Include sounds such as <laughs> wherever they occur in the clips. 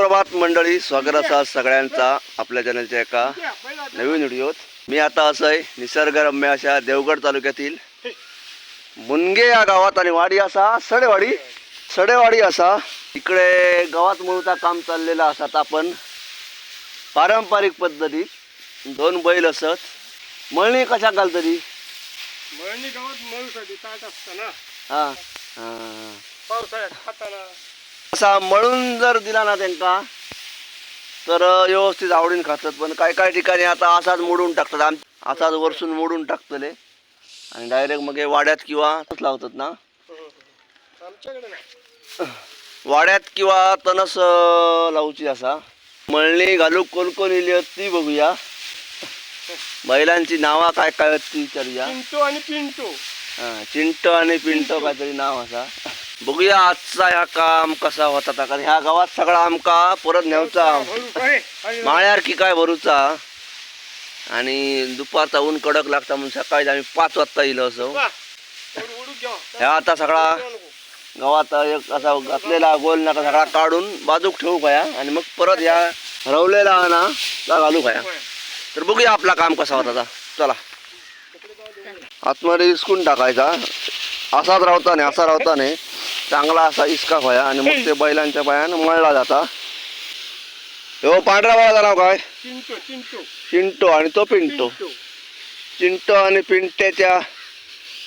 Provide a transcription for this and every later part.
सुप्रभात मंडळी स्वागत असा सगळ्यांचा आपल्या चॅनलच्या एका नवीन व्हिडिओत. मी आता असं आहे निसर्गरम्य अशा देवगड तालुक्यातील मुनगे या गावात आणि वाडी असा सडेवाडी सडेवाडी असा. इकडे गावात मुळचा काम चाललेलं असतात आपण पारंपरिक पद्धतीत दोन बैल असत. मळणी कशा घालतली मळणी गावात मळूसाठी ताट असताना हा हा. पावसाळ्यात खाताना. असा मळून जर दिला ना त्यांका तर व्यवस्थित आवडीन खातात. पण काय काय ठिकाणी आता असाच मोडून टाकतात. आम असाच वरसून मोडून टाकतले. आणि डायरेक्ट मग वाड्यात किंवा लावतात ना? वाड्यात किंवा तणस लावची असा. मळणी घालूक कोण कोण इली ती बघूया. बैलांची नावा काय काय ती विचारूया. पिंटो आणि पिंटो. हा, चिंटो आणि पिंटो. काहीतरी नाव असा. बघूया आजचा ह्या काम कसा होता. कारण ह्या गावात सगळा आमका परत न्यावचा माळ्यार की काय भरूचा आणि दुपारचा ऊन कडक लागता म्हणून सकाळी आम्ही पाच वाजता येईल असं. ह्या आता सगळा. गावात एक असा घातलेला गोल नाका सगळा काढून बाजूक ठेवू खाया आणि मग परत ह्या रवलेला ना घालू खाया. तर बघूया आपला काम कसा होता ता. चला आतमध्ये इसकून टाकायचा असाच राहता नाही असा राहता नाही चांगला असा इसका व्हाया आणि मग ते बैलांच्या पायानं मळला जाता. हो पांढऱ्या बाळाचं नाव काय? चिंटो चिंटो चिंटो आणि तो पिंटो. चिंटो आणि पिंट्याच्या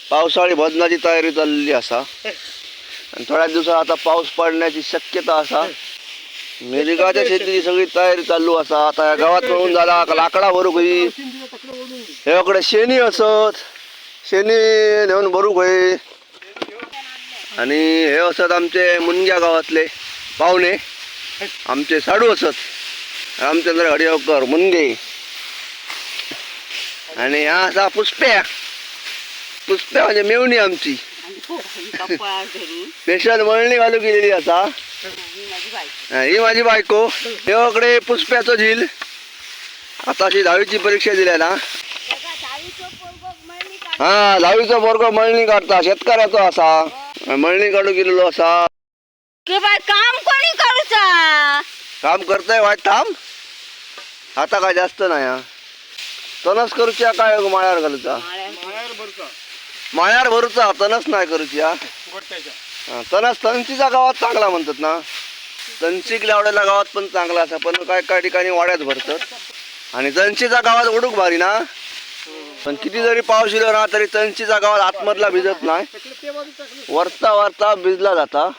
पावसाळी भजनाची तयारी चाललेली असा. आणि थोड्या दिवसात आता पाऊस पडण्याची शक्यता असा. मिरगाच्या शेतीची सगळी तयारी चालू असा. आता या गावात मिळून झाला लाकडा ओढून दे. ह्याकडे शेणी असत. शेणी नेऊन भरूक होई. आणि हे असत आमचे मुनग्या गावातले पाहुणे. आमचे साडू असत. रामचंद्र हडिओकर मुनगे आणि हा असा पुष्प्या पुष्प्या म्हणजे मेवणी आमची. स्पेशल वळणी घालू गेलेली असा ही माझी बायको. देवाकडे पुष्प्याचं झील. आता अशी दहावीची परीक्षा दिल्या ना हा दहावीचा वर्ग मळणी काढता. शेतकऱ्याचा असा. मळणी काढू गेलेलो असा. की बाय काम कोणी करूचा काम करताय वाट थांब. आता काय जास्त नाही हा. तनस करूच्या काय माळ्यावर घालूचा माळ्यावर भरचा माळ्यावर भरूचा तनस नाही करूची हा. गोट्याच्या तनस तनसीचा गावात चांगला म्हणतात ना. तनसीक लावलेल्या गावात पण चांगला असा पण काय काय ठिकाणी वाड्यात भरतात. आणि तनसीचा गावात उडूक भारी ना. पण किती जरी पाऊस इलो ना तरी तनसीचा गावात आतमधला भिजत नाही. वरता वरता भिजला जाता.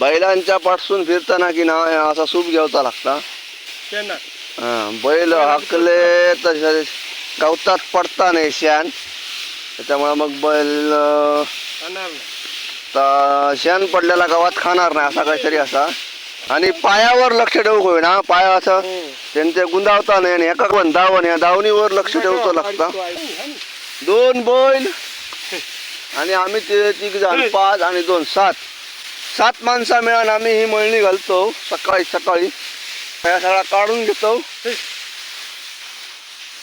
बैलांच्या पाठसून फिरताना की ना असा सूप घेवता लागता. हा, बैल हाकले तर गवतात पडता नाही शेण. त्याच्यामुळे मग बैल शेण पडलेला गावात खाणार नाही असा काहीतरी असा. आणि पायावर लक्ष ठेवू होय ना पाया असं त्यांचे गुंदावता नाही आणि एका पण धावण या धावणीवर लक्ष ठेवतो लागतं. दोन बैल आणि आम्ही ते तिघ जण पाच आणि दोन सात. सात माणसा मिळून आम्ही ही मळणी घालतो सकाळी सकाळी. या सगळा काढून घेतो.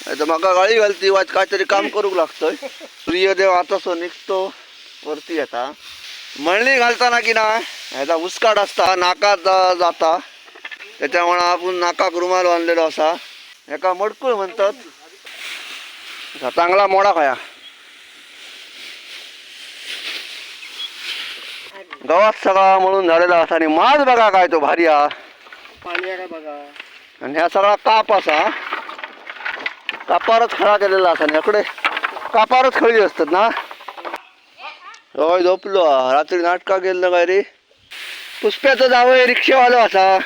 तर मका गाळी घालती वाच काहीतरी काम करूक लागतंय. सूर्यदेव आता सो निघतो वरती येता मळणी घालताना की ना ह्याचा उस्काट असता नाकात जाता. त्याच्यामुळे आपण नाकाक रुमाल बांधलेलो असा. एका मडकूळ म्हणतात. चांगला मोडा खाया. गावात सगळा म्हणून झालेला असा आणि माज बघा काय तो भारी हा. पाणी आहे का बघा? आणि ह्या सगळा काप असा. कापारच खळा केलेला असा आणि इकडे कापारच खळी असतात ना. होय झोपलो. रात्री नाटका केलं काय रे? पुष्प्याचं जावय रिक्षेवालो असा.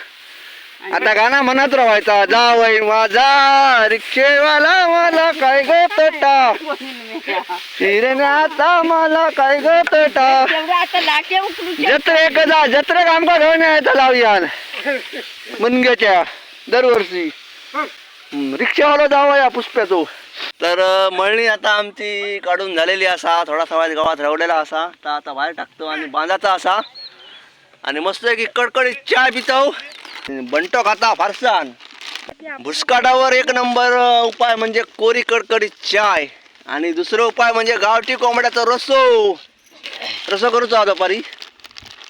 आता गाणं म्हणत राहायचा जावय माझा रिक्षेवाला मला काय ग पेटा फिरण्याचा मला काय ग उकलू जत्रे कदा जत्रेक आमका घेऊन यायचा लावयान. मुनग्याच्या दरवर्षी. रिक्षावाला जावा या पुष्प्याचो तर मळणी आता आमची काढून झालेली असा थोडा सवाय गावात रवलेला असा. तर आता बाहेर टाकतो आणि बांधाचा असा. आणि मस्त की कडकडीत चाय पितो बंटो खाता फारसान. भुसकाटावर एक नंबर उपाय म्हणजे कोरी कडकडीत चाय. आणि दुसरा उपाय म्हणजे गावठी कोंबड्याचा रसो. रसो करूचो दुपारी?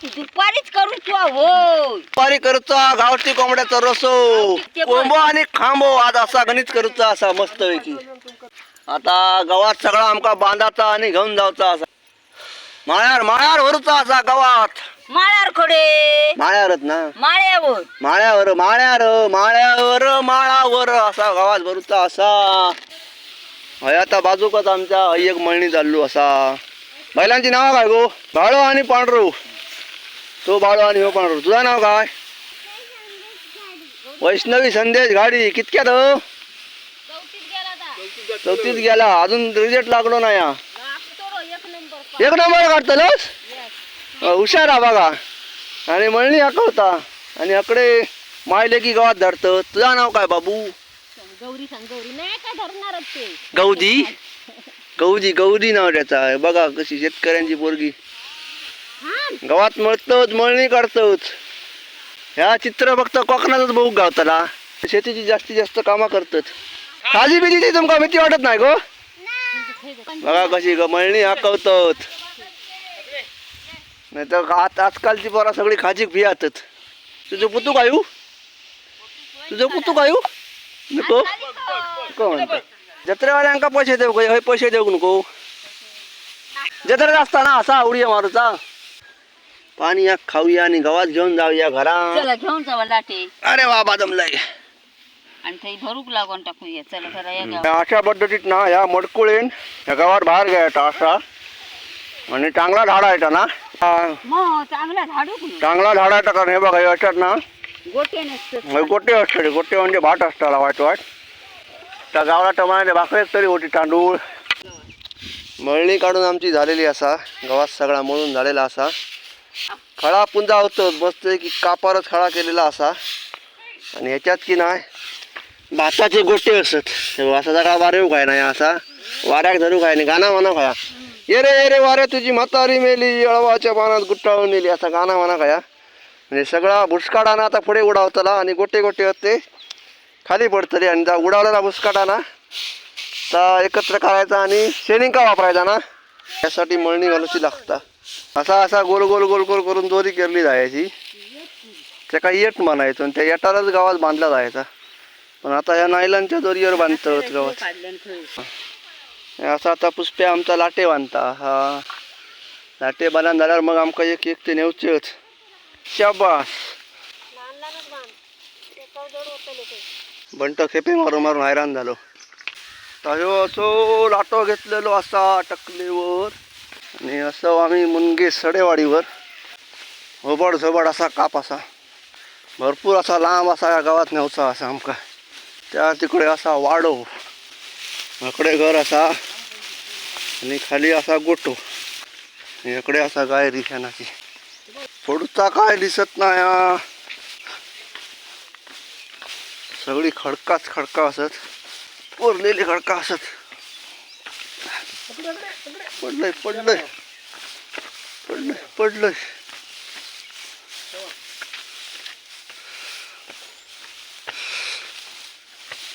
दुपारीच करू हो दुपारी करूचा गावठी कोंबड्याचा रसो. कोंबो आणि खांबो आज असा गणित करूचा असा मस्त पैकी आता गावात सगळा आमका बांधाचा आणि घेऊन जाऊचा असा. माळ्यार माळ्यार भरूचा असा गावात. माळ्यावर खोडे. माळ्यावरच ना? माळ्यावर. माळ्यावर माळ्यावर माळ्यावर माळावर असा गावात भरूचा असा. हय आता बाजूकच आमच्या हय एक मळणी चाललो असा. बैलांची नावं काय गो? बाळो आणि पांढरू. तो बाळो आणि हो पांढरू. तुझं नाव काय? वैष्णवी संदेश गाडी. कितक्यात हो? चौथीत गेला. अजून रिजेक्ट लागलो नाही हा. एक नंबर काढतलस? हुशार हा बघा. आणि मळणी अकवता आणि अकडे मायले की गावात धरतं. तुझं नाव काय बाबू? गौरी सांग गौरी. नाही काय धरणार ते. गौदी? <laughs> गौदी गौदी नाव त्याचं आहे. बघा कशी शेतकऱ्यांची पोरगी. गावात मळतोच मळणी काढतोच. ह्या चित्र फक्त कोकणातच बघू गावताला शेतीची जास्तीत जास्त कामं करतात. खाजी बिजीची तुमका भीती वाटत नाही गो? बघा कशी ग मळणी हाकवतात नाही तर आज आजकालची पोरा सगळी खाजी भियातच तुझं पुतू कायू तुझं पुतू कायू नको. म्हणतो. जत्रेवाल्यांका पैसे देऊ का? हे पैसे देऊ नको. जत्रेत असताना असा उडी मारूचा. पाणी या खाऊया आणि गावात घेऊन जाऊया घरा चला घेऊन जावा लाटे. अरे वा बादमलाय आणि ते भरूक लागून टाकूया. चला चला या गावात. अशा पद्धतीत ना ह्या मडकुळीन ह्या गावात बाहेर असा. आणि चांगला झाडायचा ना. हा, मग चांगला झाडू झाडायचा कारण हे बघा हे असतात ना गोटे नसतं गोटे असतात गोटे म्हणजे भात असताला वाईट वाईट त्या गावाला टमाटे भाकरेच तरी होती तांदूळ. मळणी काढून आमची झालेली असा गावात सगळा मळून झालेला असा. खळा पुंजा होतो मस्त की कापारच खळा केलेला असा. आणि ह्याच्यात की नाही भाताचे गोटे असत. असा सगळा वारेव काय नाही असा. वाऱ्याक धरू काय नाही गाणं म्हणा खाया ये रे रे वारे तुझी म्हातारी मेली अळवाच्या पानात गुट्टाळून नेली. असा गाणं म्हणा खाया म्हणजे सगळा भुसकाटाना आता पुढे उडावतला आणि गोटे गोटे होते. खाली पडतले आणि जा उडावलेला भुसकाटाना तर एकत्र करायचा आणि शेणिंका वापरायचा ना? यासाठी मळणी घालूची लागता. असा असा गोल गोल गोल गोल करून दोरी केली जायची. त्याका येट म्हणायचो आणि त्या येटालाच गावात बांधला जायचा. पण आता या नायलांच्या दोरीवर बांधतो गावात. असा आता पुष्पे आमचा लाटे बांधता हा. लाटे बांधून झाल्यावर मग आमका एक एक ते नेवचेच शाबास. बंट खेपे मारून मारून हैराण झालो. तर ह्यो असो लाटो घेतलेलो असा टकलेवर. आणि असं आम्ही मुनगे सडेवाडीवर. होबड झोबड असा काप असा. भरपूर असा लांब असा या गावात न्यावचा असा आमका. त्या तिकडे असा वाडो. इकडे घर असा आणि खाली असा गोटो इकडे असा गाय रिशानाची. पुढचा काय दिसत नाही सगळी खडकाच खडका असत. कोरलेली खडका असत. पडलंय पडलंय. पडलंय पडलंय.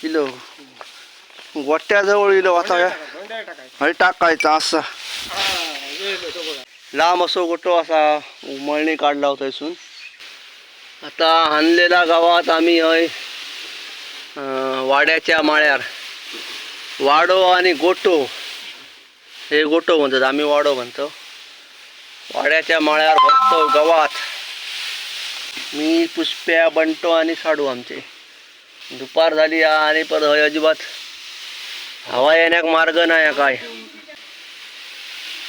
इलो. गोट्याजवळ इलो आता या धोंड्या टाकायचं हळी टाकायचा असा. लांब असो गोटो असा मळणी काढला होता इथून. आता हाणलेला गावात आम्ही हय वाड्याच्या माळ्यार. वाडो आणि गोटो हे गोटो म्हणतात आम्ही वाडो म्हणतो. वाड्याच्या माळ्यावर बसतो गावात. मी पुष्प्या बंटो आणि साडू आमचे. दुपार झाली आणि परत हय अजिबात. हवा येण्याक मार्ग नाही काय.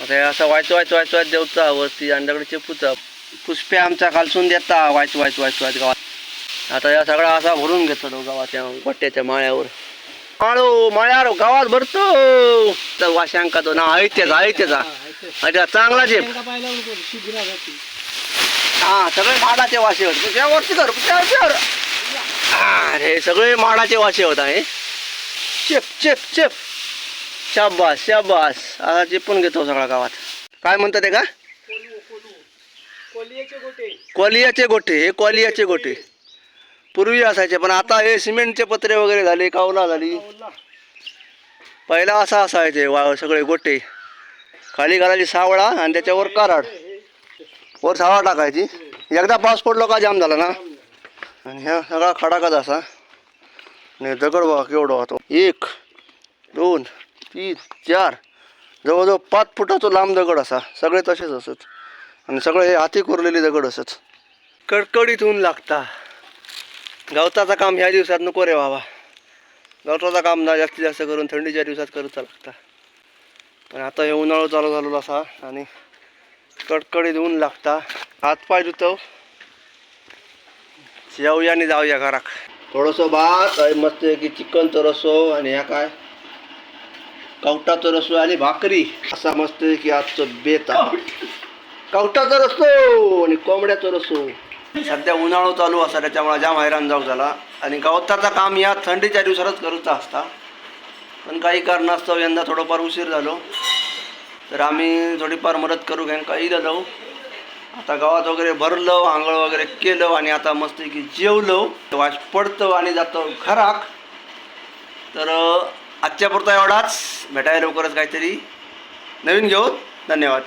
आता असं वायच वायच वायच वायच देवचा वरती आणि दगड चेपूचा. पुष्पे आमचा कालसून देता. वायच वायच वायच वायच गावात. आता या सगळा असा भरून घेतो गावाच्या गोट्याच्या माळ्यावर. माळो माळ्यावर गावात भरतो. तर वाशांका तो ना ऐत्याचा ऐत्याचा अच्छा चांगला जाती हा सगळे माडाचे वाशे होते. त्यावरती कर त्यावर अरे सगळे माडाचे वाशे होत आहे. चेप चेप चेप. शाबास शाबास. आता चिपून घेतो सगळा गावात. काय म्हणतात ते का? कोलू कोलियाचे गोटे. हे कोलियाचे गोटे. पूर्वी असायचे पण आता हे सिमेंटचे पत्रे वगैरे झाले कावला झाली. पहिला असा असायचे वा सगळे गोटे. खाली घालायची सावळा आणि त्याच्यावर कराड. वर सावळा टाकायची. एकदा पाऊस पडलो का जाम झाला ना. आणि ह्या सगळा खडाकाच असा. आणि दगड बघा केवढा होतो? एक दोन तीन चार. जवळजवळ पाच फुटाचा लांब दगड असा. सगळे तसेच असत. आणि सगळे हे हाती कोरलेले दगड असत. कडकडीत ऊन लागता. गवताचं काम ह्या दिवसात नको रे बाबा. गवताचं काम ना जास्तीत जास्त करून थंडीच्या दिवसात करूचा लागता. पण आता हे उन्हाळा चालू झालेला असा आणि कडकडीत ऊन लागता. हातपाय धुतो. जेवूया आणि जाऊया घराक थोडंसं भात मस्त की चिकनचं रसो आणि ह्या काय? कवटाचं रसो आणि भाकरी. असा मस्त की आजचं बेत कवटाचा रसो आणि कोंबड्याचा रसो. सध्या उन्हाळा चालू असा त्याच्यामुळे जाम हैराण जाऊ झाला. आणि गवताचं काम या थंडीच्या दिवसातच करूचा असता. पण काही कारणास्तव यंदा थोडंफार उशीर झालो. तर आम्ही थोडीफार मदत करू घ्या काही जाऊ. आता गावात वगैरे भरलो आंघोळ वगैरे केलं आणि आता मस्त की जेवलो. वाश पडतो आणि जातो घराक तर आजच्या पुरता एवढाच. भेटायला लवकरच काहीतरी. नवीन घेऊ धन्यवाद.